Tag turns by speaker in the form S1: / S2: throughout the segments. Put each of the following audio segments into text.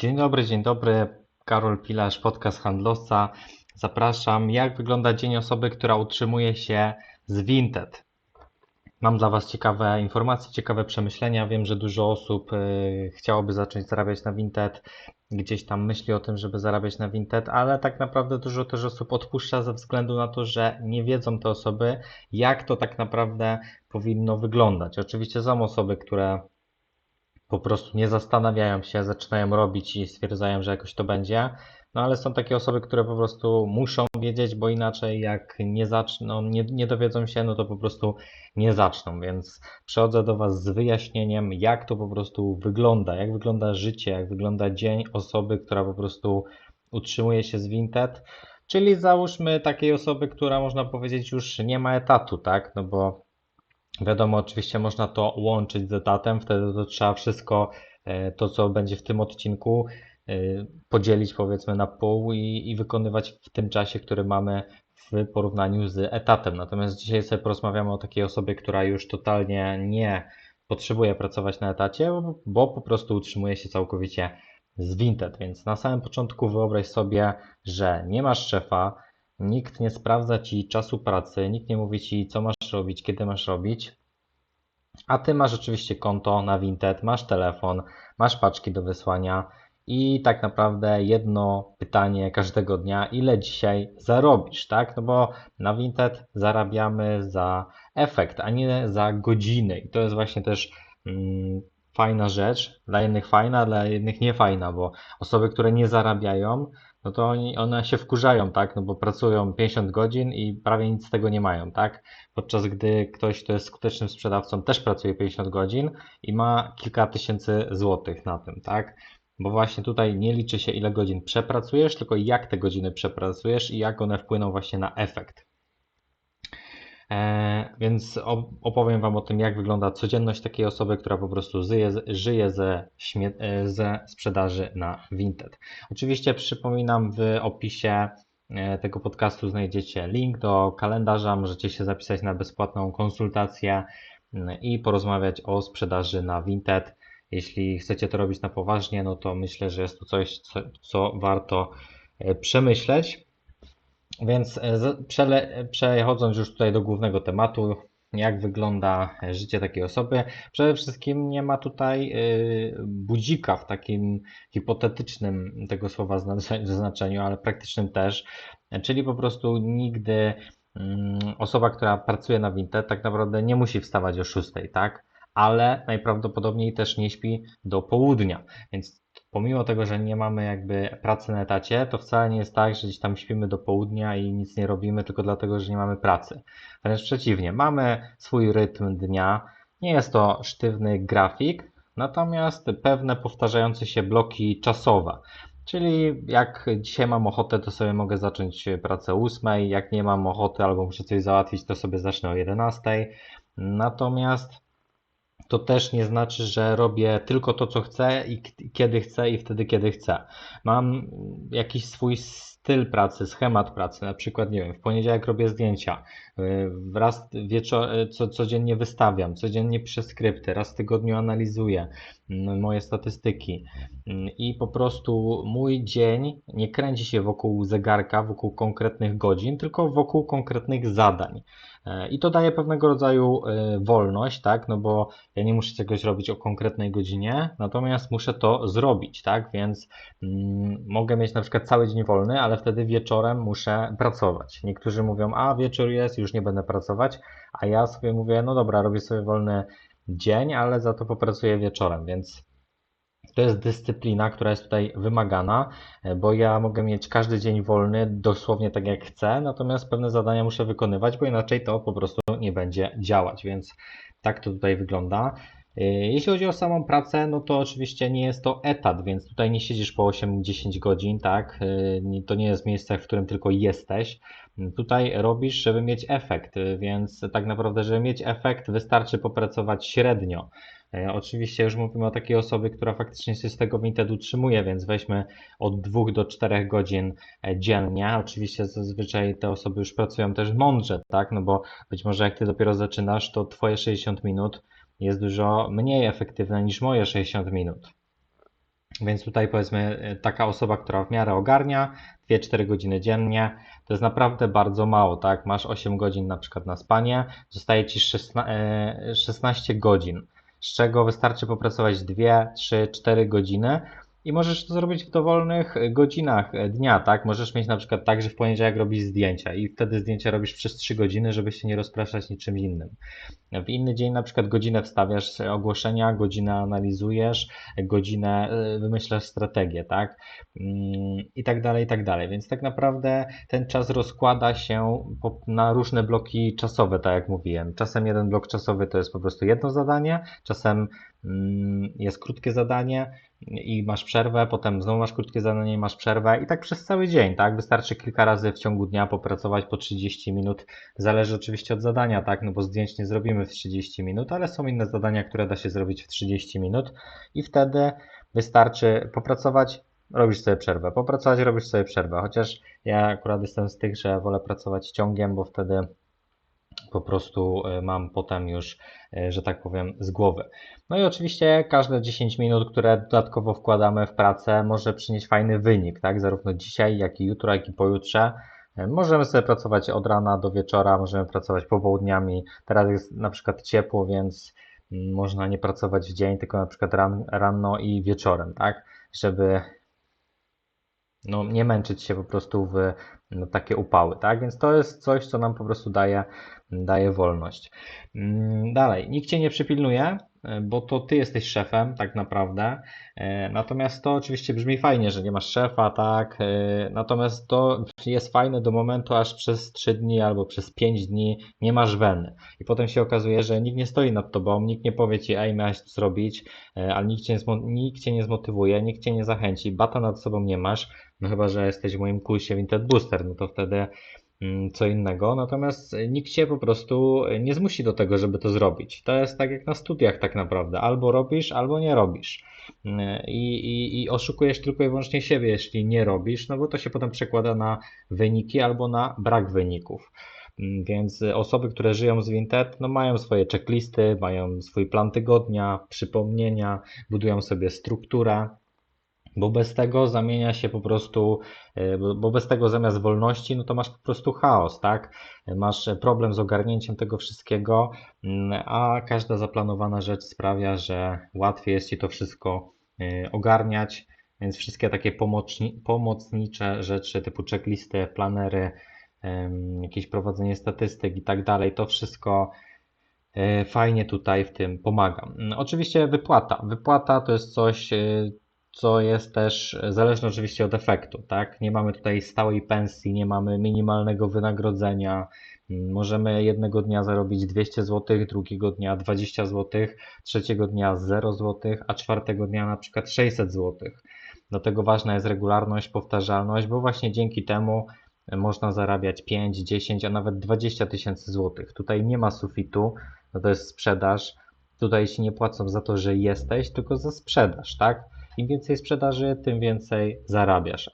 S1: Dzień dobry, dzień dobry. Karol Pilarz, podcast handlowca. Zapraszam. Jak wygląda dzień osoby, która utrzymuje się z Vinted? Mam dla Was ciekawe informacje, ciekawe przemyślenia. Wiem, że dużo osób y, chciałoby zacząć zarabiać na Vinted, gdzieś tam myśli o tym, żeby zarabiać na Vinted, ale tak naprawdę dużo też osób odpuszcza ze względu na to, że nie wiedzą te osoby, jak to tak naprawdę powinno wyglądać. Oczywiście są osoby, które po prostu nie zastanawiają się, zaczynają robić i stwierdzają, że jakoś to będzie. No ale są takie osoby, które po prostu muszą wiedzieć, bo inaczej jak nie zaczną, nie, nie dowiedzą się, no to po prostu nie zaczną. Więc przychodzę do Was z wyjaśnieniem, jak to po prostu wygląda, jak wygląda życie, jak wygląda dzień osoby, która po prostu utrzymuje się z Vinted. Czyli załóżmy takiej osoby, która można powiedzieć już nie ma etatu, tak? No bo Wiadomo, oczywiście można to łączyć z etatem, wtedy to trzeba wszystko, e, to co będzie w tym odcinku, e, podzielić powiedzmy na pół i, i wykonywać w tym czasie, który mamy w porównaniu z etatem. Natomiast dzisiaj sobie porozmawiamy o takiej osobie, która już totalnie nie potrzebuje pracować na etacie, bo po prostu utrzymuje się całkowicie z Vinted. Więc na samym początku wyobraź sobie, że nie masz szefa, Nikt nie sprawdza ci czasu pracy, nikt nie mówi ci, co masz robić, kiedy masz robić. A ty masz oczywiście konto na Vinted, masz telefon, masz paczki do wysłania i tak naprawdę jedno pytanie każdego dnia, ile dzisiaj zarobisz, tak? No bo na Vinted zarabiamy za efekt, a nie za godziny. I to jest właśnie też mm, fajna rzecz, dla jednych fajna, dla jednych nie fajna, bo osoby, które nie zarabiają, no to oni, one się wkurzają, tak? No bo pracują 50 godzin i prawie nic z tego nie mają, tak? Podczas gdy ktoś, kto jest skutecznym sprzedawcą, też pracuje 50 godzin i ma kilka tysięcy złotych na tym, tak? Bo właśnie tutaj nie liczy się ile godzin przepracujesz, tylko jak te godziny przepracujesz i jak one wpłyną właśnie na efekt. E, więc opowiem Wam o tym, jak wygląda codzienność takiej osoby, która po prostu żyje, żyje ze, e, ze sprzedaży na Vinted. Oczywiście przypominam, w opisie e, tego podcastu znajdziecie link do kalendarza. Możecie się zapisać na bezpłatną konsultację i porozmawiać o sprzedaży na Vinted. Jeśli chcecie to robić na poważnie, no to myślę, że jest to coś, co, co warto przemyśleć. Więc e, przechodząc już tutaj do głównego tematu, jak wygląda życie takiej osoby. Przede wszystkim nie ma tutaj e, budzika w takim hipotetycznym tego słowa znaczeniu, ale praktycznym też, czyli po prostu nigdy mm, osoba, która pracuje na Vinted tak naprawdę nie musi wstawać o 6, tak? Ale najprawdopodobniej też nie śpi do południa, więc pomimo tego, że nie mamy jakby pracy na etacie, to wcale nie jest tak, że gdzieś tam śpimy do południa i nic nie robimy tylko dlatego, że nie mamy pracy. Wręcz przeciwnie, mamy swój rytm dnia, nie jest to sztywny grafik, natomiast pewne powtarzające się bloki czasowe. Czyli jak dzisiaj mam ochotę, to sobie mogę zacząć pracę o 8, jak nie mam ochoty albo muszę coś załatwić, to sobie zacznę o 11. Natomiast to też nie znaczy, że robię tylko to, co chcę i kiedy chcę i wtedy, kiedy chcę. Mam jakiś swój styl pracy, schemat pracy, na przykład, nie wiem, w poniedziałek robię zdjęcia, y, raz wieczor, y, co, codziennie wystawiam, codziennie piszę skrypty, raz w tygodniu analizuję moje statystyki mm, i po prostu mój dzień nie kręci się wokół zegarka, wokół konkretnych godzin, tylko wokół konkretnych zadań. E, I to daje pewnego rodzaju e, wolność, tak? No bo ja nie muszę czegoś robić o konkretnej godzinie, natomiast muszę to zrobić, tak? Więc mm, mogę mieć na przykład cały dzień wolny, ale wtedy wieczorem muszę pracować. Niektórzy mówią, a wieczór jest, już nie będę pracować, a ja sobie mówię, no dobra, robię sobie wolny dzień, ale za to popracuję wieczorem, więc to jest dyscyplina, która jest tutaj wymagana, e, bo ja mogę mieć każdy dzień wolny dosłownie tak jak chcę, natomiast pewne zadania muszę wykonywać, bo inaczej to po prostu nie będzie działać, więc tak to tutaj wygląda. E, jeśli chodzi o samą pracę, no to oczywiście nie jest to etat, więc tutaj nie siedzisz po 8-10 godzin, tak? E, to nie jest miejsce, w którym tylko jesteś. Tutaj robisz, żeby mieć efekt, więc tak naprawdę, żeby mieć efekt, wystarczy popracować średnio. E, oczywiście już mówimy o takiej osobie, która faktycznie się z tego Vinted utrzymuje, więc weźmy od 2 do 4 godzin e, dziennie. Oczywiście zazwyczaj te osoby już pracują też mądrze, tak? No bo być może jak ty dopiero zaczynasz, to twoje 60 minut jest dużo mniej efektywne niż moje 60 minut. Więc tutaj powiedzmy y, taka osoba, która w miarę ogarnia 2-4 godziny dziennie, to jest naprawdę bardzo mało, tak? Masz 8 godzin na przykład na spanie, zostaje Ci 16, 16 godzin, z czego wystarczy popracować 2, 3, 4 godziny i możesz to zrobić w dowolnych godzinach dnia, tak? Możesz mieć na przykład tak, że w poniedziałek robisz zdjęcia i wtedy zdjęcia robisz przez 3 godziny, żeby się nie rozpraszać niczym innym. W inny dzień na przykład godzinę wstawiasz ogłoszenia, godzinę analizujesz, godzinę wymyślasz strategię, tak? Mm, I tak dalej, i tak dalej. Więc tak naprawdę ten czas rozkłada się na różne bloki czasowe, tak jak mówiłem. Czasem jeden blok czasowy to jest po prostu jedno zadanie, czasem jest krótkie zadanie, i masz przerwę, potem znowu masz krótkie zadanie i masz przerwę i tak przez cały dzień, tak? Wystarczy kilka razy w ciągu dnia popracować po 30 minut. Zależy oczywiście od zadania, tak? No bo zdjęć nie zrobimy w 30 minut, ale są inne zadania, które da się zrobić w 30 minut i wtedy wystarczy popracować, robisz sobie przerwę, popracować, robisz sobie przerwę. Chociaż ja akurat jestem z tych, że wolę pracować ciągiem, bo wtedy po prostu e, mam potem już, e, że tak powiem, z głowy. No i oczywiście każde 10 minut, które dodatkowo wkładamy w pracę, może przynieść fajny wynik, tak? Zarówno dzisiaj, jak i jutro, jak i pojutrze. E, możemy sobie pracować od rana do wieczora, możemy pracować popołudniami. Teraz jest na przykład ciepło, więc mm, można nie pracować w dzień, tylko na przykład ran, rano i wieczorem, tak? Żeby no, nie męczyć się po prostu w no, takie upały, tak? Więc to jest coś, co nam po prostu daje, daje wolność. Mm, dalej, nikt cię nie przypilnuje, e, bo to ty jesteś szefem, tak naprawdę. E, natomiast to oczywiście brzmi fajnie, że nie masz szefa, tak? E, natomiast to jest fajne do momentu, aż przez 3 dni albo przez 5 dni nie masz weny. I potem się okazuje, że nikt nie stoi nad tobą, nikt nie powie ci, ej, miałeś to zrobić, ale nikt cię, nikt cię nie zmotywuje, nikt cię nie zachęci, bata nad sobą nie masz, no chyba, że jesteś w moim kursie Vinted Booster, no to wtedy Mm, co innego, natomiast nikt cię po prostu nie zmusi do tego, żeby to zrobić. To jest tak jak na studiach tak naprawdę. Albo robisz, albo nie robisz. Mm, I, i, i oszukujesz tylko i wyłącznie siebie, jeśli nie robisz, no bo to się potem przekłada na wyniki albo na brak wyników. Mm, więc osoby, które żyją z Vinted, no mają swoje checklisty, mają swój plan tygodnia, przypomnienia, budują sobie strukturę, bo bez tego zamienia się po prostu, e, bo bez tego zamiast wolności, no to masz po prostu chaos, tak? Masz problem z ogarnięciem tego wszystkiego, mm, a każda zaplanowana rzecz sprawia, że łatwiej jest ci to wszystko e, ogarniać, więc wszystkie takie pomocnicze rzeczy typu checklisty, planery, jakieś prowadzenie statystyk i tak dalej, to wszystko e, fajnie tutaj w tym pomaga. Oczywiście wypłata. Wypłata to jest coś, co jest też zależne oczywiście od efektu, tak? Nie mamy tutaj stałej pensji, nie mamy minimalnego wynagrodzenia. Możemy jednego dnia zarobić 200 zł, drugiego dnia 20 zł, trzeciego dnia 0 zł, a czwartego dnia na przykład 600 zł. Dlatego ważna jest regularność, powtarzalność, bo właśnie dzięki temu można zarabiać 5, 10, a nawet 20 tysięcy złotych. Tutaj nie ma sufitu, no to jest sprzedaż. Tutaj ci nie płacą za to, że jesteś, tylko za sprzedaż, tak? Im więcej sprzedaży, tym więcej zarabiasz.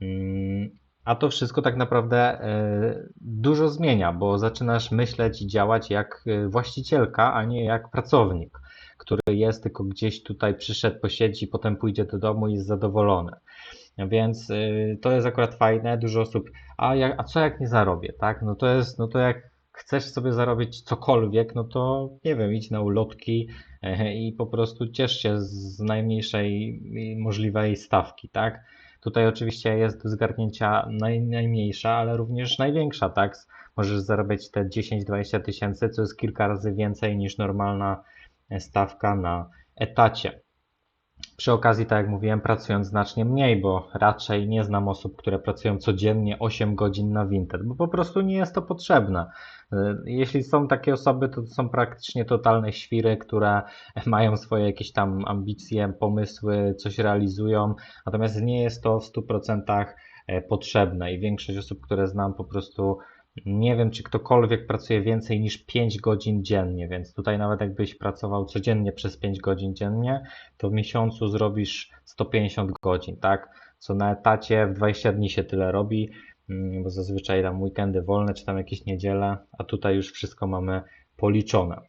S1: Mm, a to wszystko tak naprawdę e, dużo zmienia, bo zaczynasz myśleć i działać jak e, właścicielka, a nie jak pracownik, który jest tylko gdzieś tutaj przyszedł, posiedzi, potem pójdzie do domu i jest zadowolony. Więc e, to jest akurat fajne. Dużo osób, a, jak, a co jak nie zarobię, tak? No to jest, no to jak chcesz sobie zarobić cokolwiek, no to nie wiem, idź na ulotki i po prostu ciesz się z najmniejszej możliwej stawki, tak? Tutaj oczywiście jest do zgarnięcia naj, najmniejsza, ale również największa, tak? Możesz zarabiać te 10-20 tysięcy, co jest kilka razy więcej niż normalna stawka na etacie. Przy okazji, tak jak mówiłem, pracując znacznie mniej, bo raczej nie znam osób, które pracują codziennie 8 godzin na Vinted, bo po prostu nie jest to potrzebne. Jeśli są takie osoby, to są praktycznie totalne świry, które mają swoje jakieś tam ambicje, pomysły, coś realizują, natomiast nie jest to w 100% e, potrzebne i większość osób, które znam, po prostu nie wiem, czy ktokolwiek pracuje więcej niż 5 godzin dziennie, więc tutaj nawet jakbyś pracował codziennie przez 5 godzin dziennie, to w miesiącu zrobisz 150 godzin, tak? Co na etacie w 20 dni się tyle robi, mm, bo zazwyczaj tam weekendy wolne, czy tam jakieś niedziele, a tutaj już wszystko mamy policzone.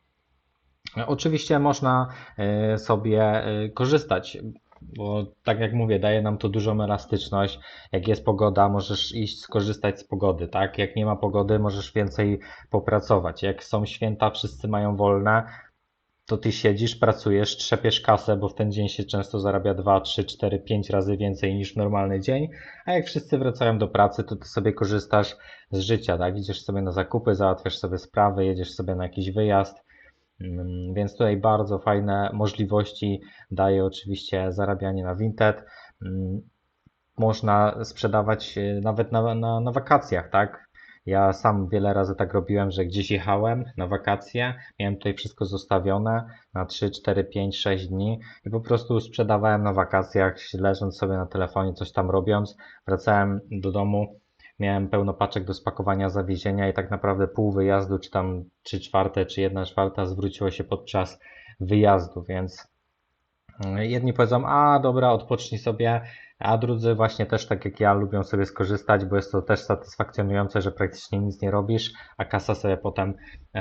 S1: Oczywiście można e, sobie e, korzystać bo tak jak mówię, daje nam to dużą elastyczność. Jak jest pogoda, możesz iść skorzystać z pogody, tak? Jak nie ma pogody, możesz więcej popracować. Jak są święta, wszyscy mają wolne, to ty siedzisz, pracujesz, trzepiesz kasę, bo w ten dzień się często zarabia 2, 3, 4, 5 razy więcej niż normalny dzień, a jak wszyscy wracają do pracy, to ty sobie korzystasz z życia, tak? Idziesz sobie na zakupy, załatwiasz sobie sprawy, jedziesz sobie na jakiś wyjazd, Więc tutaj bardzo fajne możliwości daje oczywiście zarabianie na Vinted. Mm, Można sprzedawać e, nawet na, na, na wakacjach, tak? Ja sam wiele razy tak robiłem, że gdzieś jechałem na wakacje, miałem tutaj wszystko zostawione na 3, 4, 5, 6 dni i po prostu sprzedawałem na wakacjach, leżąc sobie na telefonie, coś tam robiąc. Wracałem do domu, miałem pełno paczek do spakowania, zawiezienia i tak naprawdę pół wyjazdu, czy tam 3 czwarte, czy 1 czwarta zwróciło się podczas wyjazdu, więc mm, jedni powiedzą, a dobra, odpocznij sobie, a drudzy właśnie też tak jak ja lubią sobie skorzystać, bo jest to też satysfakcjonujące, że praktycznie nic nie robisz, a kasa sobie potem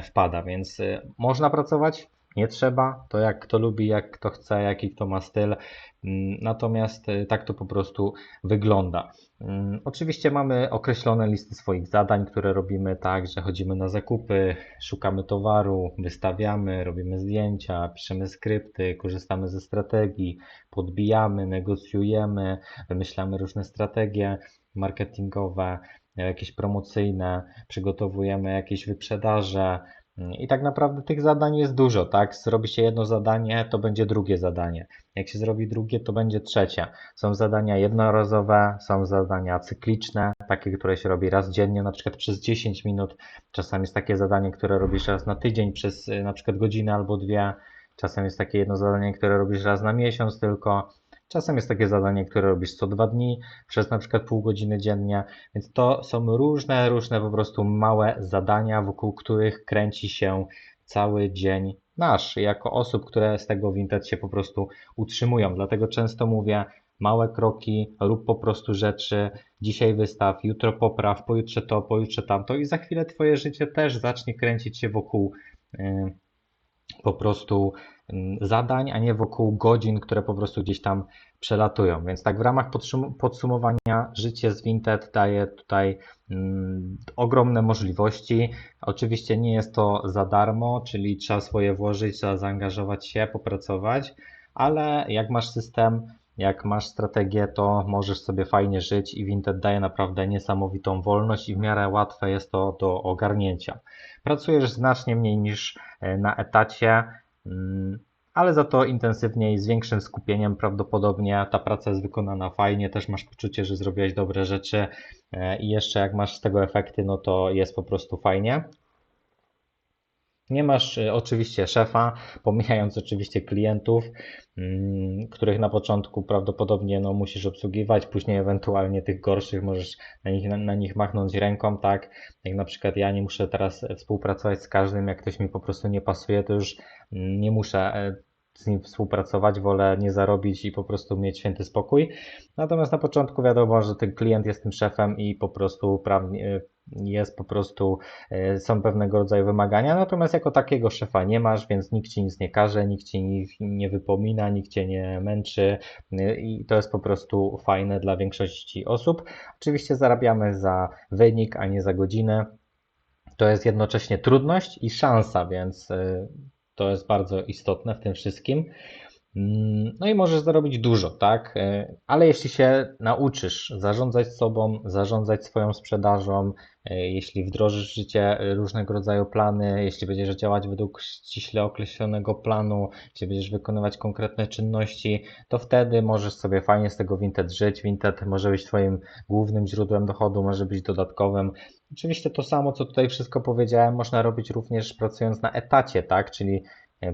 S1: wpada, więc y, można pracować, nie trzeba, to jak kto lubi, jak kto chce, jaki kto ma styl, Mm, natomiast y, tak to po prostu wygląda. Mm, Oczywiście mamy określone listy swoich zadań, które robimy tak, że chodzimy na zakupy, szukamy towaru, wystawiamy, robimy zdjęcia, piszemy skrypty, korzystamy ze strategii, podbijamy, negocjujemy, wymyślamy różne strategie marketingowe, jakieś promocyjne, przygotowujemy jakieś wyprzedaże. I tak naprawdę tych zadań jest dużo, tak? Zrobi się jedno zadanie, to będzie drugie zadanie. Jak się zrobi drugie, to będzie trzecie. Są zadania jednorazowe, są zadania cykliczne, takie, które się robi raz dziennie, na przykład przez 10 minut. Czasami jest takie zadanie, które robisz raz na tydzień, przez y, na przykład godzinę albo dwie. Czasem jest takie jedno zadanie, które robisz raz na miesiąc tylko. Czasem jest takie zadanie, które robisz co dwa dni, przez na przykład pół godziny dziennie. Więc to są różne, różne po prostu małe zadania, wokół których kręci się cały dzień nasz, jako osób, które z tego Vinted się po prostu utrzymują. Dlatego często mówię, małe kroki, rób po prostu rzeczy, dzisiaj wystaw, jutro popraw, pojutrze to, pojutrze tamto i za chwilę Twoje życie też zacznie kręcić się wokół y, po prostu zadań, a nie wokół godzin, które po prostu gdzieś tam przelatują. Więc tak w ramach podsum- podsumowania życie z Vinted daje tutaj mm, ogromne możliwości. Oczywiście nie jest to za darmo, czyli trzeba swoje włożyć, trzeba zaangażować się, popracować, ale jak masz system, jak masz strategię, to możesz sobie fajnie żyć i Vinted daje naprawdę niesamowitą wolność i w miarę łatwe jest to do ogarnięcia. Pracujesz znacznie mniej niż e, na etacie, mm, ale za to intensywniej, z większym skupieniem prawdopodobnie ta praca jest wykonana fajnie, też masz poczucie, że zrobiłeś dobre rzeczy e, i jeszcze jak masz z tego efekty, no to jest po prostu fajnie. Nie masz y, oczywiście szefa, pomijając oczywiście klientów, mm, których na początku prawdopodobnie no, musisz obsługiwać, później ewentualnie tych gorszych możesz na nich, na, na nich machnąć ręką, tak? Jak na przykład ja nie muszę teraz współpracować z każdym, jak ktoś mi po prostu nie pasuje, to już nie muszę e, z nim współpracować, wolę nie zarobić i po prostu mieć święty spokój. Natomiast na początku wiadomo, że ten klient jest tym szefem i po prostu prawnie jest po prostu, e, są pewnego rodzaju wymagania, natomiast jako takiego szefa nie masz, więc nikt ci nic nie każe, nikt ci nic nie wypomina, nikt cię nie męczy e, i to jest po prostu fajne dla większości osób. Oczywiście zarabiamy za wynik, a nie za godzinę. To jest jednocześnie trudność i szansa, więc e, to jest bardzo istotne w tym wszystkim. Mm, No i możesz zarobić dużo, tak? E, Ale jeśli się nauczysz zarządzać sobą, zarządzać swoją sprzedażą, e, jeśli wdrożysz w życie e, różnego rodzaju plany, jeśli będziesz działać według ściśle określonego planu, jeśli będziesz wykonywać konkretne czynności, to wtedy możesz sobie fajnie z tego Vinted żyć. Vinted może być Twoim głównym źródłem dochodu, może być dodatkowym. Oczywiście to samo, co tutaj wszystko powiedziałem, można robić również pracując na etacie, tak? Czyli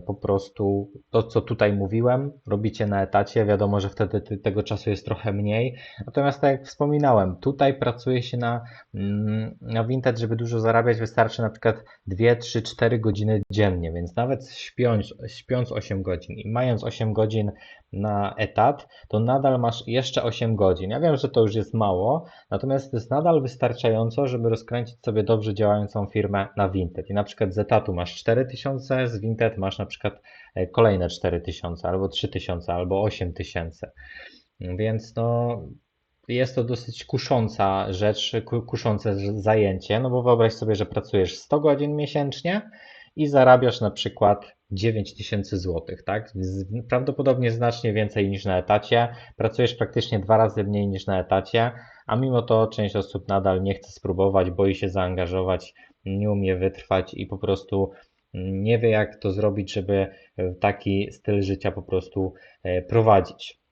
S1: Po prostu to, co tutaj mówiłem, robicie na etacie. Wiadomo, że wtedy tego czasu jest trochę mniej. Natomiast, tak jak wspominałem, tutaj pracuje się na, mm, na Vinted, żeby dużo zarabiać, wystarczy na przykład 2, 3, 4 godziny dziennie. Więc nawet śpiąc, śpiąc 8 godzin i mając 8 godzin na etat, to nadal masz jeszcze 8 godzin. Ja wiem, że to już jest mało, natomiast to jest nadal wystarczająco, żeby rozkręcić sobie dobrze działającą firmę na Vinted. I na przykład z etatu masz 4000, z Vinted masz na przykład e, kolejne 4000, albo 3000, albo 8000. Więc no, jest to dosyć kusząca rzecz, kuszące zajęcie, no bo wyobraź sobie, że pracujesz 100 godzin miesięcznie i zarabiasz na przykład 9000 zł, tak? Prawdopodobnie znacznie więcej niż na etacie. Pracujesz praktycznie dwa razy mniej niż na etacie, a mimo to część osób nadal nie chce spróbować, boi się zaangażować, nie umie wytrwać i po prostu nie wie, jak to zrobić, żeby taki styl życia po prostu e, prowadzić.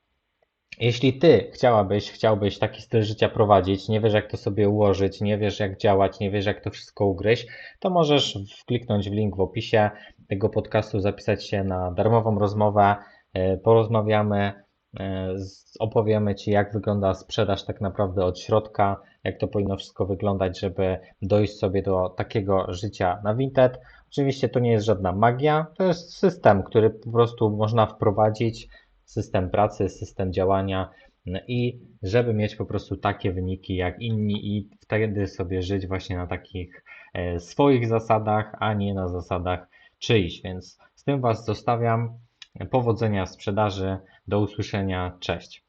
S1: Jeśli ty chciałabyś, chciałbyś taki styl życia prowadzić, nie wiesz jak to sobie ułożyć, nie wiesz jak działać, nie wiesz jak to wszystko ugryźć, to możesz kliknąć w link w opisie tego podcastu, zapisać się na darmową rozmowę, e, porozmawiamy, e, opowiemy Ci jak wygląda sprzedaż tak naprawdę od środka, jak to powinno wszystko wyglądać, żeby dojść sobie do takiego życia na Vinted. Oczywiście to nie jest żadna magia, to jest system, który po prostu można wprowadzić, system pracy, system działania i żeby mieć po prostu takie wyniki jak inni i wtedy sobie żyć właśnie na takich e, swoich zasadach, a nie na zasadach czyichś. Więc z tym Was zostawiam. Powodzenia sprzedaży. Do usłyszenia. Cześć.